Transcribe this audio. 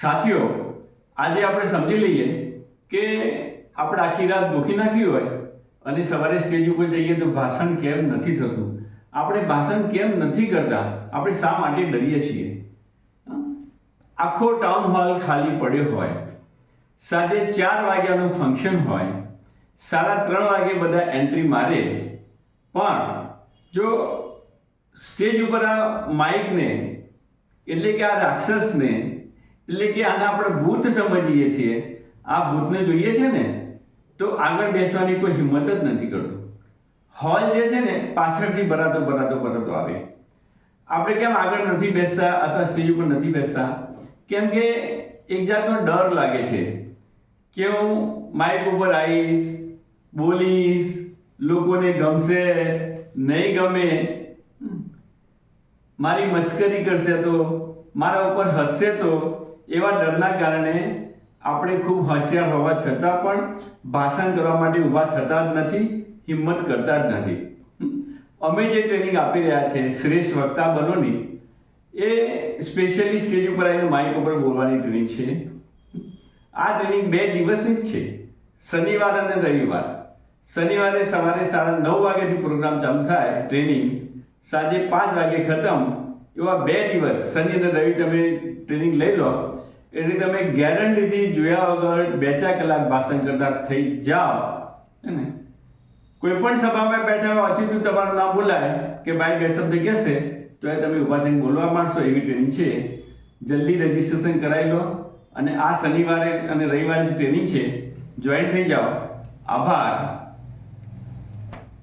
સાથીઓ, આજે આપણે સમજી લઈએ કે આપણે આખી રાત દુખી નાખી હોય અને સવારે સ્ટેજ ઉપર જઈએ તો ભાષણ કેમ નથી થતું? આપણે ભાષણ કેમ નથી કરતા? આપણે શા માટે ડરીએ છીએ? આખો ટાઉન હોલ ખાલી પડ્યો હોય. સાંજે ચાર વાગ્યાનું ફંક્શન હોય. સાડા ત્રણ વાગે બધા એન્ટ્રી મારે. પણ જો સ્ટેજ ઉપર આ માઇકને એટલે કે આ રાક્ષસને એટલે કે આને આપણે ભૂત સમજીએ છીએ. આ ભૂતને જોઈએ છે ને, તો આગળ બેસવાની કોઈ હિંમત જ નથી કરતો. હોલ જે છે ને, પાછળથી ભરાતો ભરાતો ભરાતો આવે. આપણે કેમ આગળ નથી બેસતા અથવા સ્ટેજ ઉપર નથી બેસતા? કેમ કે એક જાતનો ડર લાગે છે કે હું માઇક ઉપર આવીશ, બોલીશ, લોકોને ગમશે, નહીં ગમે. મારી મશ્કરી કરશે તો મારા ઉપર હસશે તો એવા ડરના કારણે આપણે ખૂબ હોશિયાર હોવા છતાં પણ ભાષણ કરવા માટે ઊભા થતા જ નથી, હિંમત કરતા જ નથી. અમે જે ટ્રેનિંગ આપી રહ્યા છે, શ્રેષ્ઠ વક્તા બનોની, એ સ્પેશિયલી સ્ટેજ ઉપર આવીને માઇક ઉપર બોલવાની ટ્રેનિંગ છે. આ ટ્રેનિંગ બે દિવસની જ છે. શનિવાર અને રવિવાર. શનિવારે સવારે સાડા નવ વાગ્યાથી પ્રોગ્રામ ચાલુ થાય ટ્રેનિંગ સાંજે પાંચ વાગે ખતમ એવા બે દિવસ, શનિ અને રવિ તમે ટ્રેનિંગ લઈ લો એટલે તમે ગેરંટીથી જોયા વગર બે ચાર કલાક ભાષણ કરતા થઈ જાઓ, હે ને? કોઈ પણ સભામાં બેઠા હોય અચૂકતું તમારું નામ બોલાય કે ભાઈ બે શબ્દ કહેશે, તો એ તમે ઊભા થઈને બોલવા માંડશો, એવી ટ્રેનિંગ છે. જલ્દી રજીસ્ટ્રેશન કરાવી લો અને આ શનિવારે અને રવિવારે ટ્રેનિંગ છે જોઈન થઈ જાઓ. આભાર.